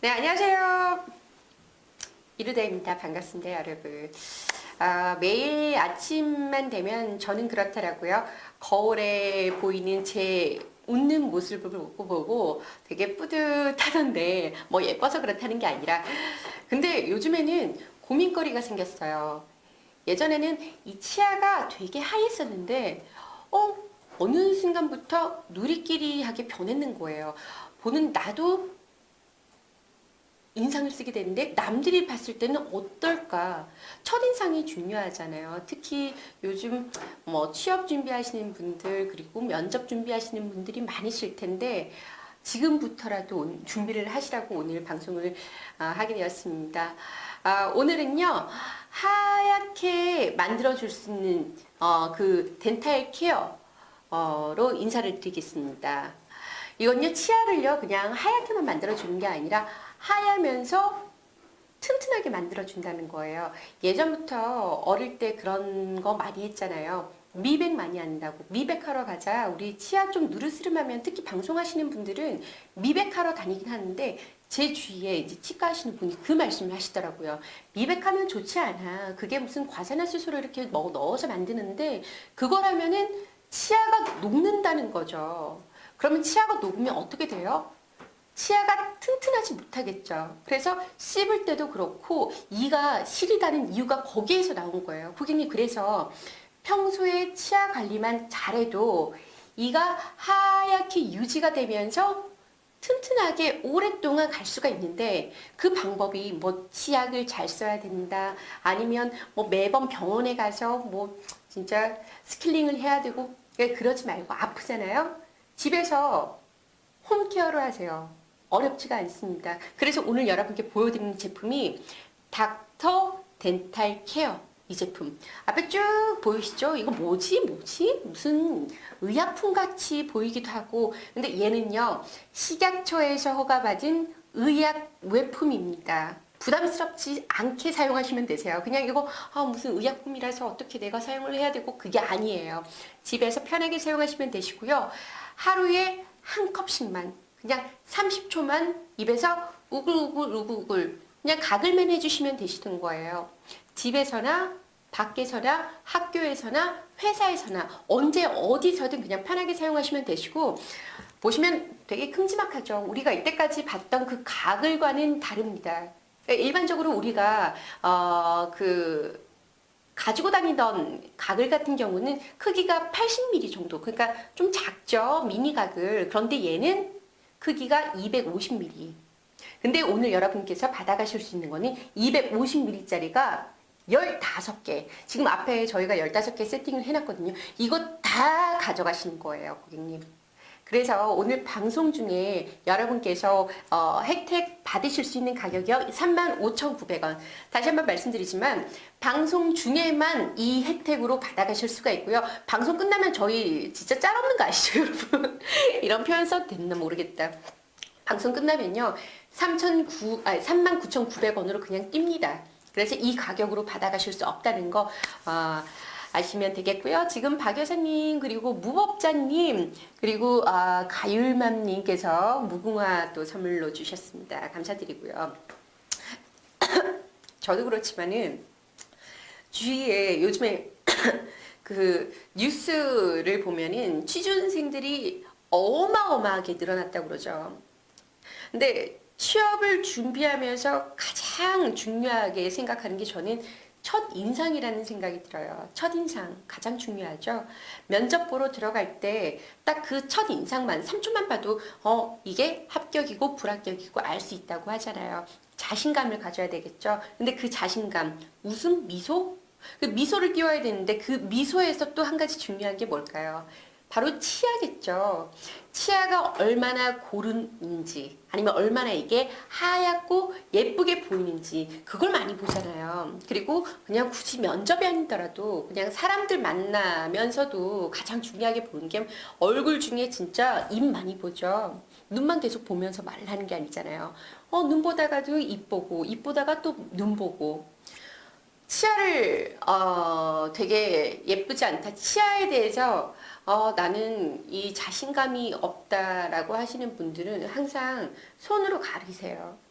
네, 안녕하세요. 이루다입니다. 반갑습니다, 여러분. 아, 매일 아침만 되면 저는 그렇더라고요. 거울에 보이는 제 웃는 모습을 보고 되게 뿌듯하던데 뭐 예뻐서 그렇다는 게 아니라 근데 요즘에는 고민거리가 생겼어요. 예전에는 이 치아가 되게 하얘었는데 어 어느 순간부터 누리끼리하게 변했는 거예요. 보는 나도 인상을 쓰게 되는데 남들이 봤을 때는 어떨까? 첫인상이 중요하잖아요. 특히 요즘 뭐 취업 준비하시는 분들 그리고 면접 준비하시는 분들이 많으실 텐데 지금부터라도 온- 준비를 하시라고 오늘 방송을 아, 하게 되었습니다. 아, 오늘은요 하얗게 만들어줄 수 있는 어, 그 덴탈 케어로 인사를 드리겠습니다. 이건요 치아를요 그냥 하얗게만 만들어 주는 게 아니라 하야면서 튼튼하게 만들어 준다는 거예요. 예전부터 어릴 때 그런 거 많이 했잖아요. 미백 많이 한다고 미백하러 가자 우리 치아 좀 누르스름하면 특히 방송하시는 분들은 미백하러 다니긴 하는데 제 주위에 이제 치과 하시는 분이 그 말씀을 하시더라고요. 미백하면 좋지 않아. 그게 무슨 과산화수소를 이렇게 먹- 넣어서 만드는데 그걸 하면은 치아가 녹는다는 거죠. 그러면 치아가 녹으면 어떻게 돼요? 치아가 튼튼하지 못하겠죠. 그래서 씹을 때도 그렇고 이가 시리다는 이유가 거기에서 나온 거예요. 고객님 그래서 평소에 치아 관리만 잘해도 이가 하얗게 유지가 되면서 튼튼하게 오랫동안 갈 수가 있는데 그 방법이 뭐 치약을 잘 써야 된다 아니면 뭐 매번 병원에 가서 뭐 진짜 스킬링을 해야 되고 그러지 말고 아프잖아요 집에서 홈케어를 하세요 어렵지가 않습니다 그래서 오늘 여러분께 보여드리는 제품이 닥터 덴탈 케어 이 제품 앞에 쭉 보이시죠? 이거 뭐지? 뭐지? 무슨 의약품 같이 보이기도 하고 근데 얘는요 식약처에서 허가받은 의약 외품입니다. 부담스럽지 않게 사용하시면 되세요. 그냥 이거 아, 무슨 의약품이라서 어떻게 내가 사용을 해야 되고 그게 아니에요. 집에서 편하게 사용하시면 되시고요. 하루에 한 컵씩만 그냥 30초만 입에서 우글우글 우글우글 그냥 가글만 해주시면 되시는 거예요. 집에서나 밖에서나 학교에서나 회사에서나 언제 어디서든 그냥 편하게 사용하시면 되시고 보시면 되게 큼지막하죠. 우리가 이때까지 봤던 그 가글과는 다릅니다. 그러니까 일반적으로 우리가 어, 그 가지고 다니던 가글 같은 경우는 크기가 80mm 정도. 그러니까 좀 작죠. 미니 가글. 그런데 얘는 크기가 250mm. 근데 오늘 여러분께서 받아가실 수 있는 거는 250ml짜리가 15개. 지금 앞에 저희가 15개 세팅을 해놨거든요. 이거 다 가져가시는 거예요, 고객님. 그래서 오늘 방송 중에 여러분께서 어, 혜택 받으실 수 있는 가격이요. 35,900원. 다시 한번 말씀드리지만 방송 중에만 이 혜택으로 받아가실 수가 있고요. 방송 끝나면 저희 진짜 짤 없는 거 아시죠, 여러분? 이런 표현 써도 됐나 모르겠다. 방송 끝나면요. 3,900, 아니, 39,900원으로 그냥 띱니다. 그래서 이 가격으로 받아가실 수 없다는 거 어, 아시면 되겠고요. 지금 박 여사님 그리고 무법자님 그리고 아, 가율맘님께서 무궁화 또 선물로 주셨습니다. 감사드리고요. 저도 그렇지만은 주위에 요즘에 그 뉴스를 보면은 취준생들이 어마어마하게 늘어났다고 그러죠. 근데 취업을 준비하면서 가장 중요하게 생각하는 게 저는 첫 인상이라는 생각이 들어요. 첫 인상 가장 중요하죠. 면접 보러 들어갈 때 딱 그 첫 인상만 3초만 봐도 어 이게 합격이고 불합격이고 알 수 있다고 하잖아요. 자신감을 가져야 되겠죠. 근데 그 자신감 웃음 미소 그 미소를 띄워야 되는데 그 미소에서 또 한 가지 중요한 게 뭘까요? 바로 치아겠죠. 치아가 얼마나 고른인지 아니면 얼마나 이게 하얗고 예쁘게 보이는지 그걸 많이 보잖아요. 그리고 그냥 굳이 면접이 아니더라도 그냥 사람들 만나면서도 가장 중요하게 보는 게 얼굴 중에 진짜 입 많이 보죠. 눈만 계속 보면서 말을 하는 게 아니잖아요. 어, 눈 보다가도 입 보고, 입 보다가 또 눈 보고. 치아를 어, 되게 예쁘지 않다. 치아에 대해서 어, 나는 이 자신감이 없다라고 하시는 분들은 항상 손으로 가리세요.